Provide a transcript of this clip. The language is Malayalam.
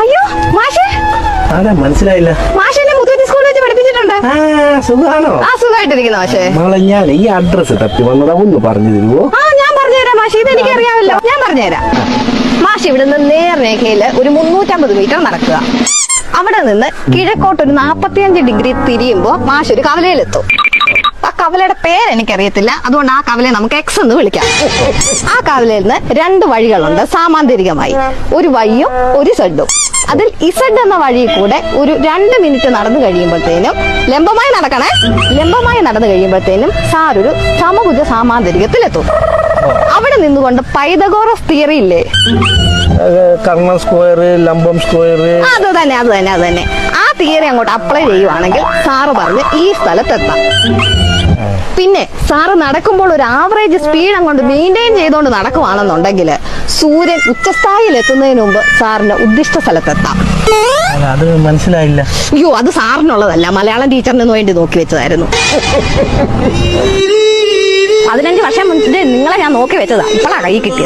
അയ്യോ മാഷേ. അതെ മനസ്സിലായില്ല. മാഷ് എന്നെ മുത്തൂറ്റ് സ്കൂളിൽ വെച്ച് പഠിപ്പിച്ചിട്ടുണ്ട്. ആ സുഖാണോ? ആ സുഖമായിട്ടിരിക്കുന്നു മാഷേ. മോളെ ഞാൻ ഈ അഡ്രസ് തപ്പി വന്നതാ ഒന്ന് പറഞ്ഞു തരുമോ ആ ഞാൻ പറഞ്ഞുതരാം മാഷേ. ഇത് എനിക്ക് അറിയാമല്ലോ ഞാൻ പറഞ്ഞുതരാം മാഷ് ഇവിടുന്ന് നേർരേഖയിൽ ഒരു മുന്നൂറ്റമ്പത് മീറ്റർ നടക്കുക. അവിടെ നിന്ന് കിഴക്കോട്ട് ഒരു നാപ്പത്തിയഞ്ച് ഡിഗ്രി തിരിയുമ്പോ മാഷ് ഒരു കവലയിലെത്തും. കവലയുടെ പേര് എനിക്കറിയത്തില്ല. അതുകൊണ്ട് ആ കവലയെ നമുക്ക് എക്സ് എന്ന് വിളിക്കാം. ആ കവലയിൽ നിന്ന് രണ്ട് വഴികളുണ്ട് സാമാന്തരികമായി. ഒരു വൈയും ഒരു സെഡും അതിൽ ഇസഡ് എന്ന വഴി കൂടെ ഒരു രണ്ട് മിനിറ്റ് നടന്നു കഴിയുമ്പോഴത്തേനും ലംബമായി നടക്കണേ. ലംബമായി നടന്നു കഴിയുമ്പോഴത്തേനും സാർ ഒരു സമഭുജ സാമാന്തരികത്തിലെത്തും. അവിടെ നിന്നുകൊണ്ട് പൈതഗോറസ് തിയറി ഇല്ലേ? കർണ സ്ക്വയർ ലംബം സ്ക്വയർ. അത് തന്നെ അത് തന്നെ അത് തന്നെ. ആ തിയറി അങ്ങോട്ട് അപ്ലൈ ചെയ്യുവാണെങ്കിൽ സാറ് പറഞ്ഞ് ഈ സ്ഥലത്തെത്താം. പിന്നെ സാറ് നടക്കുമ്പോൾ ഒരു ആവറേജ് സ്പീഡ് അങ്ങോട്ട് മെയിന്റെയിൻ ചെയ്തുകൊണ്ട് നടക്കുവാണെന്നുണ്ടെങ്കിൽ സൂര്യൻ ഉച്ചസ്ഥായിൽ എത്തുന്നതിന് മുമ്പ് സാറിന്റെ ഉദ്ദിഷ്ട സ്ഥലത്തെത്താം. അത് മനസ്സിലായില്ല. അയ്യോ അത് സാറിനുള്ളതല്ല. മലയാളം ടീച്ചറിന് വേണ്ടി നോക്കി വെച്ചതായിരുന്നു. പതിനഞ്ച് വർഷം മുന്നേ നിങ്ങളെ ഞാൻ നോക്കി വെച്ചതാ. ഇപ്പോഴാണ് കൈ കിട്ടിയത്.